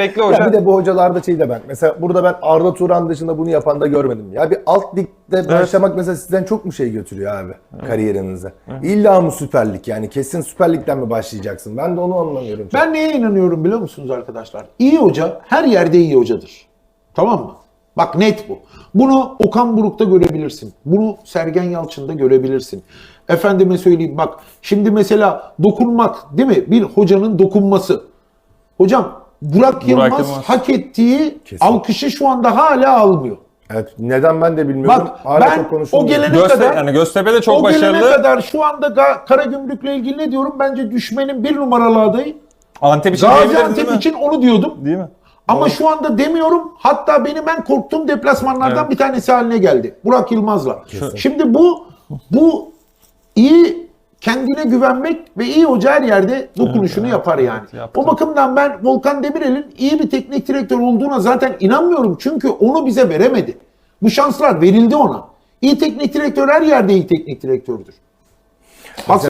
Bekle Ya hocam. bir de bu hocalarda şey de ben. Mesela burada ben Arda Turan dışında bunu yapan da görmedim. Ya bir alt ligde başlamak mesela sizden çok mu şey götürüyor abi kariyerinize? İlla mı Süper Lig yani? Kesin Süper Lig'den mi başlayacaksın? Ben de onu anlamıyorum. çok. Ben neye inanıyorum biliyor musunuz arkadaşlar? İyi hoca her yerde iyi hocadır. Tamam mı? Bak net bu. Bunu Okan Buruk'ta görebilirsin. Bunu Sergen Yalçın'da görebilirsin. Efendime söyleyeyim bak şimdi mesela dokunmak değil mi? Bir hocanın dokunması. Hocam Burak Yılmaz, Yılmaz. hak ettiği Kesin. alkışı şu anda hala almıyor. Evet, neden ben de bilmiyorum. Bak Hala ben çok o gelene Gözte, kadar yani Göztepe de çok o gelene başarılı. kadar şu anda Karagümrük'le ilgili ne diyorum? Bence düşmenin bir numaralı adayı. Antep için Gaziantep mi? için onu diyordum. Değil mi? Ama şu anda demiyorum. Hatta benim en korktuğum deplasmanlardan Evet. bir tanesi haline geldi. Burak Yılmaz'la. Şimdi bu bu iyi kendine güvenmek ve iyi hoca her yerde dokunuşunu evet, yapar yani. evet, o bakımdan ben Volkan Demirel'in iyi bir teknik direktör olduğuna zaten inanmıyorum. Çünkü onu bize veremedi. Bu şanslar verildi ona. İyi teknik direktör her yerde iyi teknik direktördür.